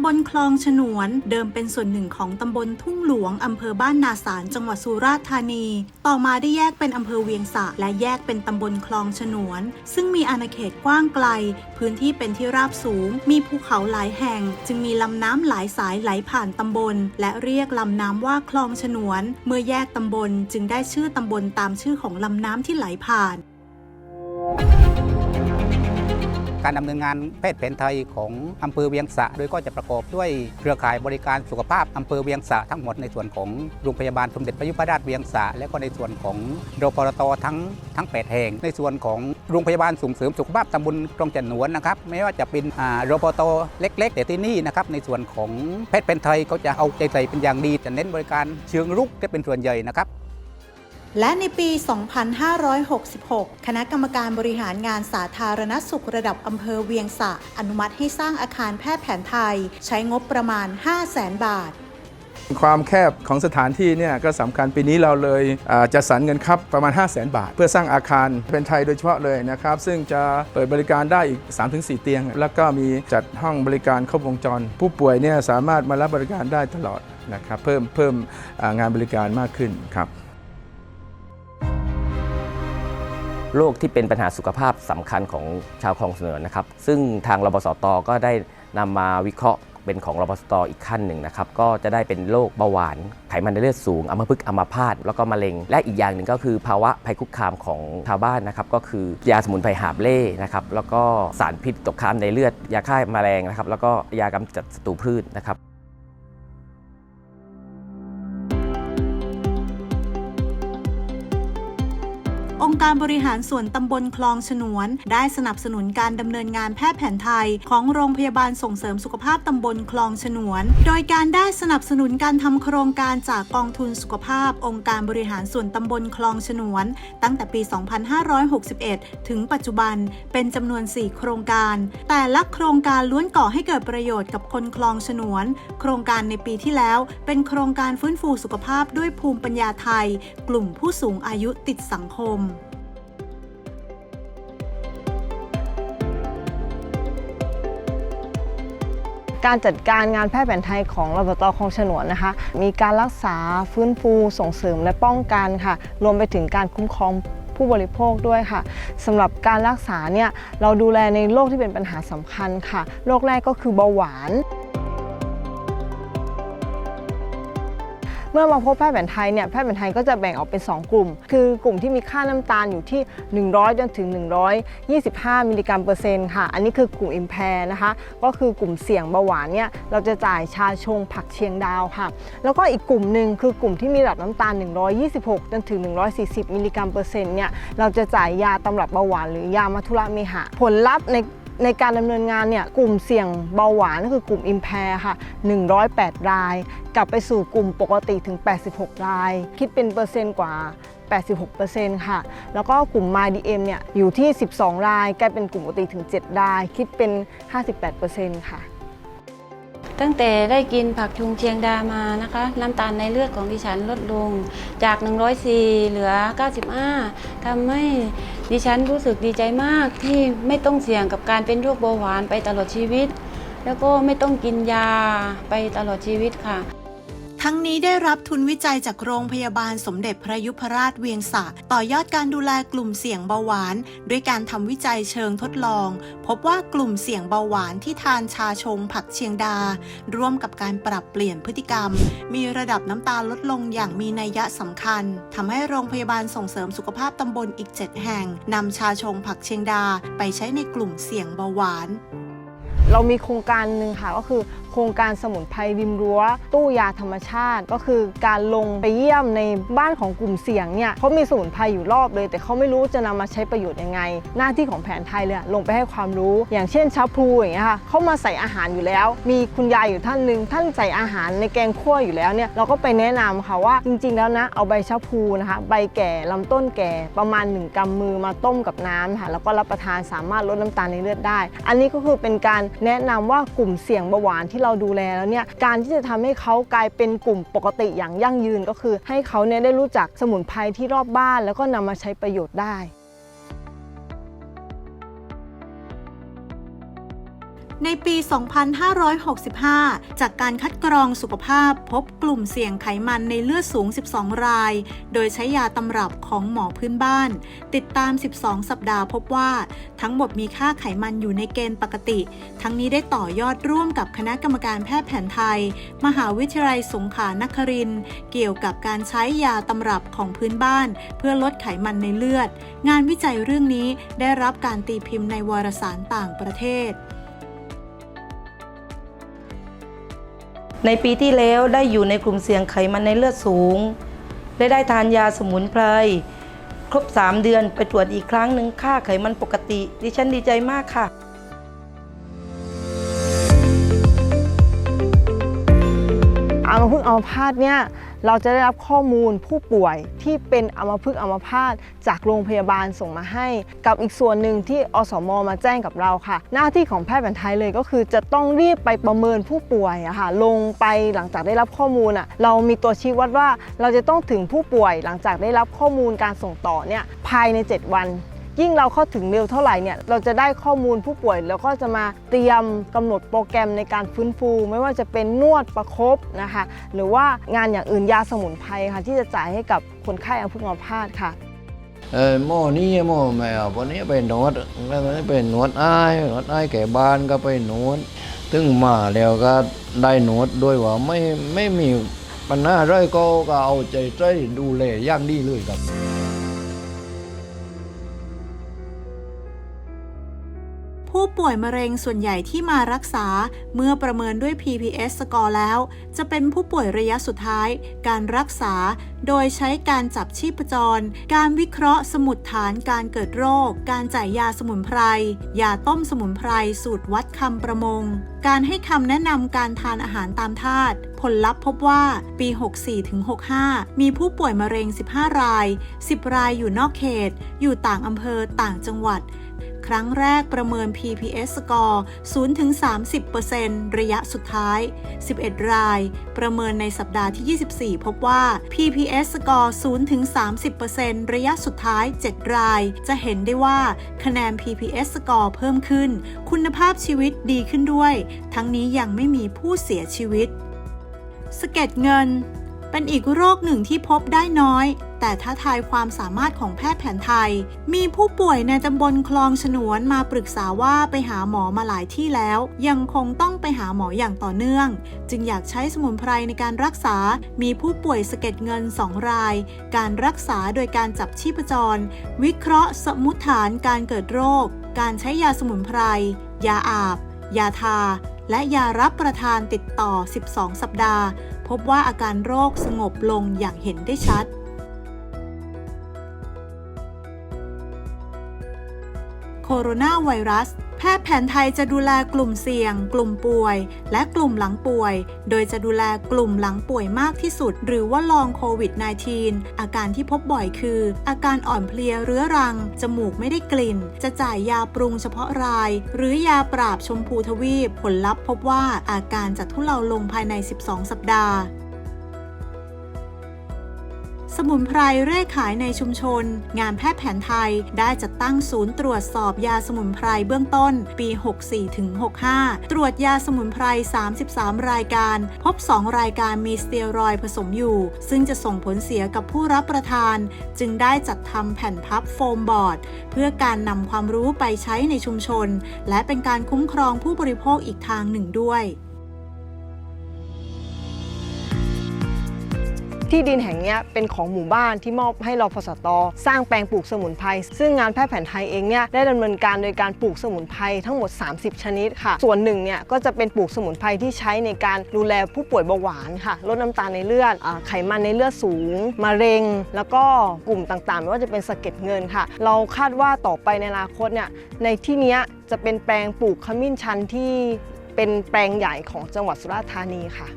ำบลคลองฉนวน เดิมเป็นส่วนหนึ่งของตำบลทุ่งหลวง อำเภอบ้านนาสารจังหวัดสุราษฎร์ธานี ต่อมาได้แยกเป็นอำเภอเวียงสะและแยกเป็นตำบลคลองฉนวน ซึ่งมีอาณาเขตกว้างไกล พื้นที่เป็นที่ราบสูง มีภูเขาหลายแห่ง จึงมีลำน้ำหลายสายไหลผ่านตำบล และเรียกลำน้ำว่าคลองฉนวน เมื่อแยกตำบลจึงได้ชื่อตำบลตามชื่อของลำน้ำที่ไหลผ่าน การดำเนินงานแพทย์แผนไทยของอำเภอเวียงสะ โดยก็จะประกอบด้วยเครือข่ายบริการสุขภาพอำเภอเวียงสะทั้งหมดในส่วนของโรงพยาบาลสมเด็จพระยุพราชเวียงสะและก็ในส่วนของโรพรตทั้งทั้ง 8 แห่ง ในส่วนของโรงพยาบาลส่งเสริมสุขภาพตำบลคลองจันหนวนนะครับไม่ว่าจะเป็นอ่าโรพรตเล็ก ๆ แต่ที่นี่นะครับในส่วนของแพทย์แผนไทยเขาจะเอาใจใส่เป็นอย่างดีจะเน้นบริการเชิงรุกจะเป็นส่วนใหญ่นะครับ และในปี 2566 คณะกรรมการบริหารงานสาธารณสุขระดับอำเภอเวียงสะอนุมัติให้สร้างอาคารแพทย์แผนไทย ใช้งบประมาณ 500,000 บาทความแคบของสถานที่เนี่ยก็สำคัญปีนี้เราเลยจะสรรเงินครับประมาณ 5 0 0 0 0 0บาท เพื่อสร้างอาคารเป็นไทยโดยเฉพาะเลยนะครับ ซึ่งจะเปิดบริการได้อีก 3-4 เตียง แล้วก็มีจัดห้องบริการครบวงจร ผู้ป่วยเนี่ยสามารถมารับบริการได้ตลอดนะครับเพิ่มเพิ่มงานบริการมากขึ้นครับ โรคที่เป็นปัญหาสุขภาพสำคัญของชาวคลองเสนอนะครับ ซึ่งทางรบสตก็ได้นำมาวิเคราะห์เป็นของรบสตอีกขั้นหนึ่งนะครับ ก็จะได้เป็นโรคเบาหวาน ไขมันในเลือดสูงอัมพฤกษ์อัมพาตแล้วก็มะเร็ง และอีกอย่างหนึ่งก็คือภาวะภัยคุกคามของชาวบ้านนะครับ ก็คือยาสมุนไพรหาบเล่นะครับแล้วก็สารพิษตกค้างในเลือด ยาฆ่าแมลงนะครับแล้วก็ยากำจัดศัตรูพืชนะครับ การบริหารส่วนตำบลคลองฉนวน ได้สนับสนุนการดำเนินงานแพทย์แผนไทย ของโรงพยาบาลส่งเสริมสุขภาพตำบลคลองฉนวน โดยการได้สนับสนุนการทำโครงการจากกองทุนสุขภาพ องค์การบริหารส่วนตำบลคลองฉนวน ตั้งแต่ปี 2561 ถึงปัจจุบันเป็นจำนวน 4 โครงการ แต่ละโครงการล้วนก่อให้เกิดประโยชน์กับคนคลองฉนวน โครงการในปีที่แล้ว เป็นโครงการฟื้นฟูสุขภาพด้วยภูมิปัญญาไทย กลุ่มผู้สูงอายุติดสังคม การจัดการงานแพทย์แผนไทยของรบตคลองฉนวนนะคะ มีการรักษาฟื้นฟูส่งเสริมและป้องกันค่ะ รวมไปถึงการคุ้มครองผู้บริโภคด้วยค่ะสำหรับการรักษาเนี่ยเราดูแลในโรคที่เป็นปัญหาสำคัญค่ะโรคแรกก็คือเบาหวาน เมื่อมาพบแพทย์แผนไทยเนี่ยแพทย์แผนไทยก็จะแบ่งออกเป็น 2 กลุ่ม คือกลุ่มที่มีค่าน้ำตาลอยู่ที่ 100จนถึง 125 มิลลิกรัมเปอร์เซ็นต์ค่ะ อันนี้คือกลุ่มอิมแพร์นะคะ ก็คือกลุ่มเสี่ยงเบาหวานเนี่ยเราจะจ่ายชาชงผักเชียงดาวค่ะ แล้วก็อีกกลุ่มหนึ่งคือกลุ่มที่มีระดับน้ำตาล 126จนถึง 140 มิลลิกรัมเปอร์เซ็นต์เนี่ยเราจะจ่ายยาตำรับเบาหวานหรือยามัทุระเมหะ ผลลัพธ์ใน ในการดำเนินงานเนี่ยกลุ่มเสี่ยงเบาหวานก็คือกลุ่ม Impair ค่ะ 108 ราย กลับไปสู่กลุ่มปกติถึง 86 ราย คิดเป็นเปอร์เซ็นต์กว่า 86%ค่ะ แล้วก็กลุ่ม MyDM เนี่ยอยู่ที่ 12 ราย กลายเป็นกลุ่มปกติถึง 7 ราย คิดเป็น 58%ค่ะ ตั้งแต่ได้กินผักชุงเชียงดามานะคะ น้ำตาลในเลือดของดิฉันลดลงจาก 104 เหลือ 95ทำให้ดิฉันรู้สึกดีใจมากที่ไม่ต้องเสี่ยงกับการเป็นโรคเบาหวานไปตลอดชีวิต แล้วก็ไม่ต้องกินยาไปตลอดชีวิตค่ะ ทั้งนี้ได้รับทุนวิจัยจากโรงพยาบาลสมเด็จพระยุพราชเวียงสะ ต่อยอดการดูแลกลุ่มเสี่ยงเบาหวาน ด้วยการทำวิจัยเชิงทดลอง พบว่ากลุ่มเสี่ยงเบาหวานที่ทานชาชงผักเชียงดา ร่วมกับการปรับเปลี่ยนพฤติกรรม มีระดับน้ำตาลลดลงอย่างมีนัยสำคัญทำให้โรงพยาบาลส่งเสริมสุขภาพตำบลอีก 7 แห่งนำชาชงผักเชียงดา ไปใช้ในกลุ่มเสี่ยงเบาหวาน เรามีโครงการหนึ่งค่ะก็คือโครงการสมุนไพรริมรั้ว ตู้ยาธรรมชาติ ก็คือการลงไปเยี่ยมในบ้านของกลุ่มเสี่ยงเนี่ยเขามีสมุนไพรอยู่รอบเลย แต่เขาไม่รู้จะนำมาใช้ประโยชน์ยังไง หน้าที่ของแผนไทยเลยลงไปให้ความรู้ อย่างเช่นชาพลูอย่างเงี้ยค่ะเขามาใส่อาหารอยู่แล้ว มีคุณยายอยู่ท่านหนึ่งท่านใส่อาหารในแกงคั่วอยู่แล้วเนี่ยเราก็ไปแนะนำค่ะว่าจริง ๆ แล้วนะเอาใบชาพลูนะคะใบแก่ลำต้นแก่ประมาณ 1กำมือมาต้มกับน้ำค่ะแล้วก็รับประทานสามารถลดน้ำตาลในเลือดได้ อันนี้ก็คือเป็นการแนะนำว่ากลุ่มเสี่ยงเบาหวานที่เราดูแลแล้วเนี่ยการที่จะทำให้เขากลายเป็นกลุ่มปกติอย่างยั่งยืนก็คือ ให้เขาเนี่ยได้รู้จักสมุนไพรที่รอบบ้าน แล้วก็นำมาใช้ประโยชน์ได้ ในปี 2565 จากการคัดกรองสุขภาพพบกลุ่มเสี่ยงไขมันในเลือดสูง 12 ราย โดยใช้ยาตำรับของหมอพื้นบ้าน ติดตาม 12 สัปดาห์พบว่า ทั้งหมดมีค่าไขมันอยู่ในเกณฑ์ปกติ ทั้งนี้ได้ต่อยอดร่วมกับคณะกรรมการแพทย์แผนไทย มหาวิทยาลัยสงขลานครินทร์เกี่ยวกับการใช้ยาตำรับของพื้นบ้าน เพื่อลดไขมันในเลือด งานวิจัยเรื่องนี้ได้รับการตีพิมพ์ในวารสารต่างประเทศ ในปีที่แล้วได้อยู่ในกลุ่มเสี่ยงไขมันในเลือดสูง และได้ทานยาสมุนไพรครบ 3 เดือนไปตรวจอีกครั้งหนึ่งค่าไขมันปกติ ดิฉันดีใจมากค่ะ มพฤกษ์อัมพาตเนี่ยเราจะได้รับข้อมูลผู้ป่วยที่เป็นอัมพฤกษ์อัมพาตจากโรงพยาบาลส่งมาให้ กับอีกส่วนหนึ่งที่อสมมาแจ้งกับเราค่ะ หน้าที่ของแพทย์แผนไทยเลยก็คือ จะต้องรีบไปประเมินผู้ป่วยอะค่ะลงไปหลังจากได้รับข้อมูลอะเรามีตัวชี้วัดว่าเราจะต้องถึงผู้ป่วยหลังจากได้รับข้อมูลการส่งต่อเนี่ยภายใน 7 วัน ยิ่งเราเข้าถึงเร็วเท่าไหร่เนี่ยเราจะได้ข้อมูลผู้ป่วย แล้วก็จะมาเตรียมกำหนดโปรแกรมในการฟื้นฟู ไม่ว่าจะเป็นนวดประคบนะคะหรือว่างานอย่างอื่นยาสมุนไพรค่ะที่จะจ่ายให้กับคนไข้อัมพฤกษ์อัมพาตค่ะเออหม้อนี้หม้อแมววันนี้ไปนวดแล้ววันนี้ไปนวดอ้ายนวดอ้ายแก่บ้านก็ไปนวดถึงมาแล้วก็ได้นวดด้วยว่าไม่ไม่มีปัญหาอะไรก็ก็เอาใจใส่ดูแลอย่างดีเลยครับ ป่วยมะเร็งส่วนใหญ่ที่มารักษา เมื่อประเมินด้วย PPS สกอร์แล้ว จะเป็นผู้ป่วยระยะสุดท้าย การรักษา โดยใช้การจับชีพจร การวิเคราะห์สมุดฐานการเกิดโรค การจ่ายยาสมุนไพร ยาต้มสมุนไพร สูตรวัดคำประมง การให้คำแนะนำการทานอาหารตามธาตุผลลัพธ์พบว่าปี 64-65 มีผู้ป่วยมะเร็ง 15 ราย 10 รายอยู่นอกเขต อยู่ต่างอำเภอ ต่างจังหวัด ครั้งแรกประเมิน PPS สกอร์0-30%ระยะสุดท้าย 11 ราย ประเมินในสัปดาห์ที่ 24 พบว่า PPS สกอร์0-30%ระยะสุดท้าย 7 ราย จะเห็นได้ว่าคะแนน PPS สกอร์เพิ่มขึ้น คุณภาพชีวิตดีขึ้นด้วย ทั้งนี้ยังไม่มีผู้เสียชีวิต สเก็ดเงิน เป็นอีกโรคหนึ่งที่พบได้น้อย แต่ท้าทายความสามารถของแพทย์แผนไทย มีผู้ป่วยในตำบลคลองฉนวนมาปรึกษาว่าไปหาหมอมาหลายที่แล้ว ยังคงต้องไปหาหมออย่างต่อเนื่อง จึงอยากใช้สมุนไพรในการรักษา มีผู้ป่วยสะเก็ดเงิน 2 ราย การรักษาโดยการจับชีพจร วิเคราะห์สมมุติฐานการเกิดโรค การใช้ยาสมุนไพร ยาอาบ ยาทา และยารับประทานติดต่อ 12 สัปดาห์ พบว่าอาการโรคสงบลงอย่างเห็นได้ชัด คโรนาไวรัส แพทย์แผนไทยจะดูแลกลุ่มเสี่ยง กลุ่มป่วย และกลุ่มหลังป่วย โดยจะดูแลกลุ่มหลังป่วยมากที่สุด หรือว่าลองโควิด -19 อาการที่พบบ่อยคือ อาการอ่อนเพลียเรื้อรัง จมูกไม่ได้กลิ่น จะจ่ายยาปรุงเฉพาะราย หรือยาปราบชมพูทวีป ผลลัพธ์พบว่าอาการจะทุเลาลงภายใน 12 สัปดาห์ มุนไพรเร่ขายในชุมชน งานแพทย์แผนไทยได้จัดตั้งศูนย์ตรวจสอบยาสมุนไพรเบื้องต้น ปี 64-65 ตรวจยาสมุนไพร 33 รายการ พบ 2 รายการมีสเตียรอยผสมอยู่ ซึ่งจะส่งผลเสียกับผู้รับประทาน จึงได้จัดทำแผ่นพับโฟมบอร์ด เพื่อการนำความรู้ไปใช้ในชุมชน และเป็นการคุ้มครองผู้บริโภคอีกทางหนึ่งด้วย ที่ดินแห่งนี้เป็นของหมู่บ้านที่มอบให้รพสต สร้างแปลงปลูกสมุนไพรซึ่งงานแพทย์แผนไทยเองเนี่ยได้ดำเนินการโดยการปลูกสมุนไพรทั้งหมด 30 ชนิดค่ะ ส่วนหนึ่งเนี่ยก็จะเป็นปลูกสมุนไพรที่ใช้ในการดูแลผู้ป่วยเบาหวานค่ะลดน้ำตาลในเลือดไขมันในเลือดสูงมะเร็ง แล้วก็กลุ่มต่างๆไม่ว่าจะเป็นสะเก็ดเงินค่ะ เราคาดว่าต่อไปในอนาคตเนี่ยในที่นี้จะเป็นแปลงปลูกขมิ้นชันที่เป็นแปลงใหญ่ของจังหวัดสุราษฎร์ธานีค่ะ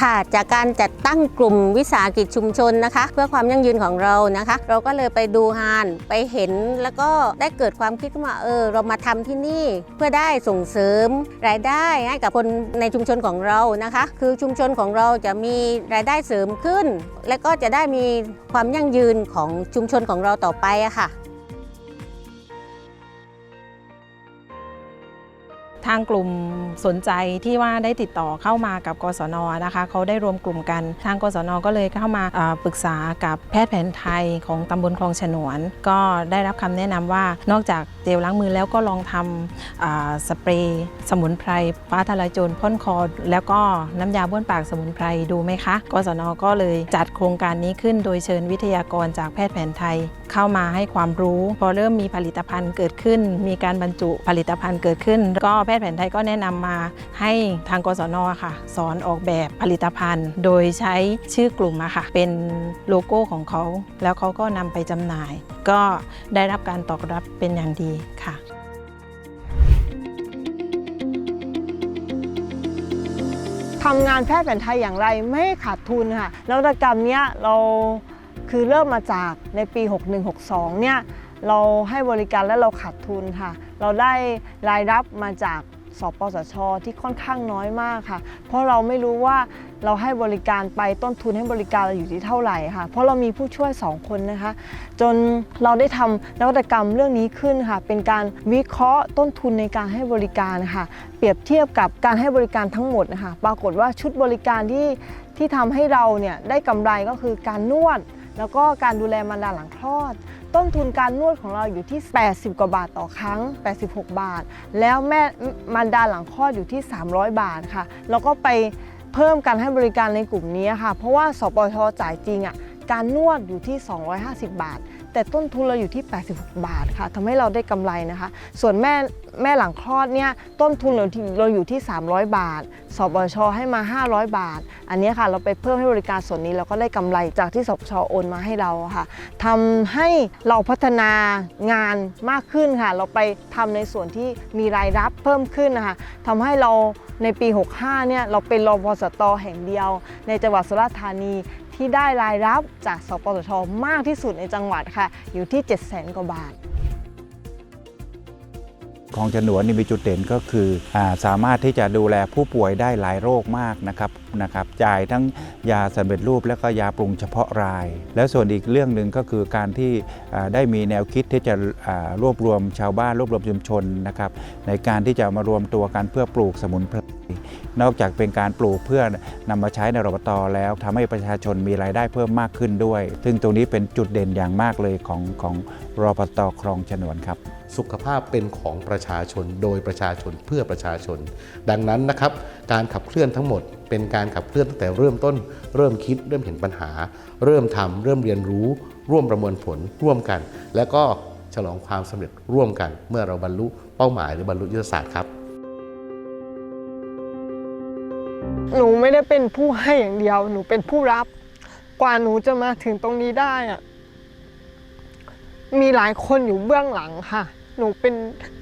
ค่ะ จากการจัดตั้งกลุ่มวิสาหกิจชุมชนนะคะ เพื่อความยั่งยืนของเรานะคะ เราก็เลยไปดูงานไปเห็นแล้วก็ได้เกิดความคิดขึ้นว่าเออ เรามาทำที่นี่เพื่อได้ส่งเสริมรายได้ให้กับคนในชุมชนของเรานะคะ คือชุมชนของเราจะมีรายได้เสริมขึ้น และก็จะได้มีความยั่งยืนของชุมชนของเราต่อไปอะค่ะ ทางกลุ่มสนใจที่ว่าได้ติดต่อเข้ามากับกศนนะคะเขาได้รวมกลุ่มกัน ทางกศนก็เลยเข้ามาปรึกษากับแพทย์แผนไทยของตำบลคลองฉนวน ก็ได้รับคำแนะนำว่านอกจากเจลล้างมือแล้วก็ลองทำสเปรย์สมุนไพรฟ้าทลายโจรพ่นคอ แล้วก็น้ำยาบ้วนปากสมุนไพรดูไหมคะกศนก็เลยจัดโครงการนี้ขึ้นโดยเชิญวิทยากรจากแพทย์แผนไทย เข้ามาให้ความรู้ พอเริ่มมีผลิตภัณฑ์เกิดขึ้น มีการบรรจุผลิตภัณฑ์เกิดขึ้น ก็แพทย์แผนไทยก็แนะนำมาให้ทางกศนค่ะ สอนออกแบบผลิตภัณฑ์ โดยใช้ชื่อกลุ่มอะค่ะ เป็นโลโก้ของเขา แล้วเขาก็นำไปจำหน่าย ก็ได้รับการตอบรับเป็นอย่างดีค่ะทำงานแพทย์แผนไทยอย่างไรไม่ขาดทุนค่ะนวัตกรรมเนี้ยเรา คือเริ่มมาจากในปี 6162 เนี่ยเราให้บริการและเราขาดทุนค่ะ เราได้รายรับมาจากสปสช ที่ค่อนข้างน้อยมากค่ะ เพราะเราไม่รู้ว่าเราให้บริการไปต้นทุนให้บริการเราอยู่ที่เท่าไหร่ค่ะ เพราะเรามีผู้ช่วย 2 คนนะคะ จนเราได้ทำนวัตกรรมเรื่องนี้ขึ้นค่ะ เป็นการวิเคราะห์ต้นทุนในการให้บริการค่ะ เปรียบเทียบกับการให้บริการทั้งหมดนะคะ ปรากฏว่าชุดบริการที่ที่ทำให้เราเนี่ยได้กำไรก็คือการนวด แล้วก็การดูแลมารดาหลังคลอด ต้นทุนการนวดของเราอยู่ที่ 80 กว่าบาทต่อครั้ง 86 บาท แล้วแม่มารดาหลังคลอดอยู่ที่ 300 บาทค่ะ แล้วก็ไปเพิ่มการให้บริการในกลุ่มนี้ค่ะ เพราะว่าสปทจ่ายจริงอะการนวดอยู่ที่ 250 บาท แต่ต้นทุนเราอยู่ที่ 86 บาทค่ะทำให้เราได้กำไรนะคะ ส่วนแม่แม่หลังคลอดเนี่ยต้นทุนเราที่เราอยู่ที่ 300 บาทสปชให้มา 500 บาท อันนี้ค่ะเราไปเพิ่มให้บริการส่วนนี้เราก็ได้กำไรจากที่สปชโอนมาให้เราค่ะทำให้เราพัฒนางานมากขึ้นค่ะ เราไปทำในส่วนที่มีรายรับเพิ่มขึ้นนะคะทำให้เราในปี 65 เนี่ยเราเป็นรพสตแห่งเดียว ในจังหวัดสุราษฎร์ธานี ที่ได้รายรับจากสปสชมากที่สุดในจังหวัดค่ะ อยู่ที่ 700,000 กว่าบาท คลองฉนวนนี่มีจุดเด่นก็คืออาสามารถที่จะดูแลผู้ป่วยได้หลายโรคมากนะครับนะครับจ่ายทั้งยาสำเร็จรูปและก็ยาปรุงเฉพาะราย แล้วส่วนอีกเรื่องหนึ่งก็คือการที่ได้มีแนวคิดที่จะรวบรวมชาวบ้านรวบรวมชุมชนนะครับในการที่จะมารวมตัวกันเพื่อปลูกสมุนไพรนอกจากเป็นการปลูกเพื่อนำมาใช้ในรปตแล้วทำให้ประชาชนมีรายได้เพิ่มมากขึ้นด้วย ซึ่งตรงนี้เป็นจุดเด่นอย่างมากเลยของของรปตคลองฉนวนครับ สุขภาพเป็นของประชาชนโดยประชาชนเพื่อประชาชน ดังนั้นนะครับ การขับเคลื่อนทั้งหมด เป็นการขับเคลื่อนตั้งแต่เริ่มต้น เริ่มคิดเริ่มเห็นปัญหา เริ่มทำเริ่มเรียนรู้ ร่วมประมวลผลร่วมกัน แล้วก็ฉลองความสำเร็จร่วมกัน เมื่อเราบรรลุเป้าหมายหรือบรรลุยุทธศาสตร์ครับหนูไม่ได้เป็นผู้ให้อย่างเดียว หนูเป็นผู้รับ กว่าหนูจะมาถึงตรงนี้ได้อะมีหลายคนอยู่เบื้องหลังค่ะ หนูเป็น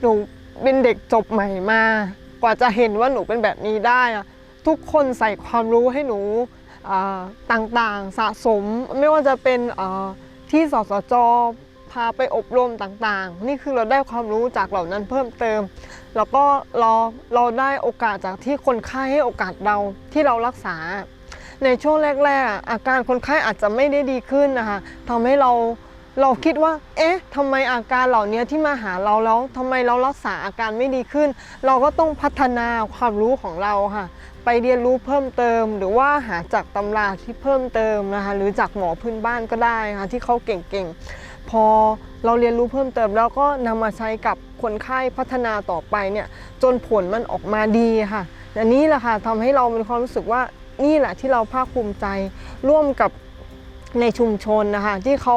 หนูเป็นเด็กจบใหม่มา กว่าจะเห็นว่าหนูเป็นแบบนี้ได้อะทุกคนใส่ความรู้ให้หนูต่างๆสะสม ไม่ว่าจะเป็นที่สสจพาไปอบรมต่างๆ นี่คือเราได้ความรู้จากเหล่านั้นเพิ่มเติม แล้วก็เราเราได้โอกาสจากที่คนไข้ให้โอกาสเราที่เรารักษา ในช่วงแรก ๆ อาการคนไข้อาจจะไม่ได้ดีขึ้นนะคะทำให้เรา เราคิดว่า เอ๊ะทำไมอาการเหล่านี้ที่มาหาเราแล้วทำไมเรารักษาอาการไม่ดีขึ้น เราก็ต้องพัฒนาความรู้ของเราค่ะ ไปเรียนรู้เพิ่มเติม หรือว่าหาจากตำราที่เพิ่มเติมนะคะ หรือจากหมอพื้นบ้านก็ได้ค่ะที่เขาเก่งๆ พอเราเรียนรู้เพิ่มเติม แล้วก็นำมาใช้กับคนไข้พัฒนาต่อไปเนี่ยจนผลมันออกมาดีค่ะอันนี้แหละค่ะทำให้เรามีความรู้สึกว่านี่แหละที่เราภาคภูมิใจร่วมกับในชุมชนนะคะที่เขา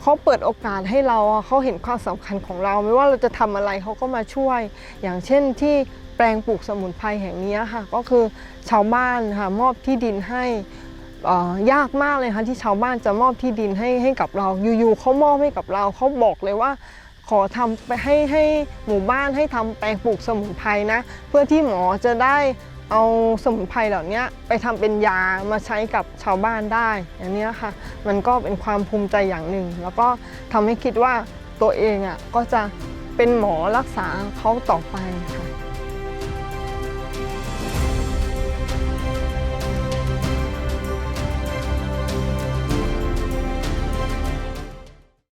เขาเปิดโอกาสให้เราเขาเห็นความสำคัญของเรา ไม่ว่าเราจะทำอะไรเขาก็มาช่วย อย่างเช่นที่แปลงปลูกสมุนไพรแห่งนี้ค่ะ ก็คือชาวบ้านค่ะมอบที่ดินให้ยากมากเลยค่ะที่ชาวบ้านจะมอบที่ดินให้ให้กับเราอยู่ๆเขามอบให้กับเราเขาบอกเลยว่าขอทำไปให้ให้หมู่บ้านให้ทำแปลงปลูกสมุนไพรนะ เพื่อที่หมอจะได้ เอาสมุนไพรเหล่านี้ไปทำเป็นยามาใช้กับชาวบ้านได้อันนี้ค่ะ มันก็เป็นความภูมิใจอย่างหนึ่ง แล้วก็ทำให้คิดว่าตัวเองอะก็จะเป็นหมอรักษาเขาต่อไปค่ะ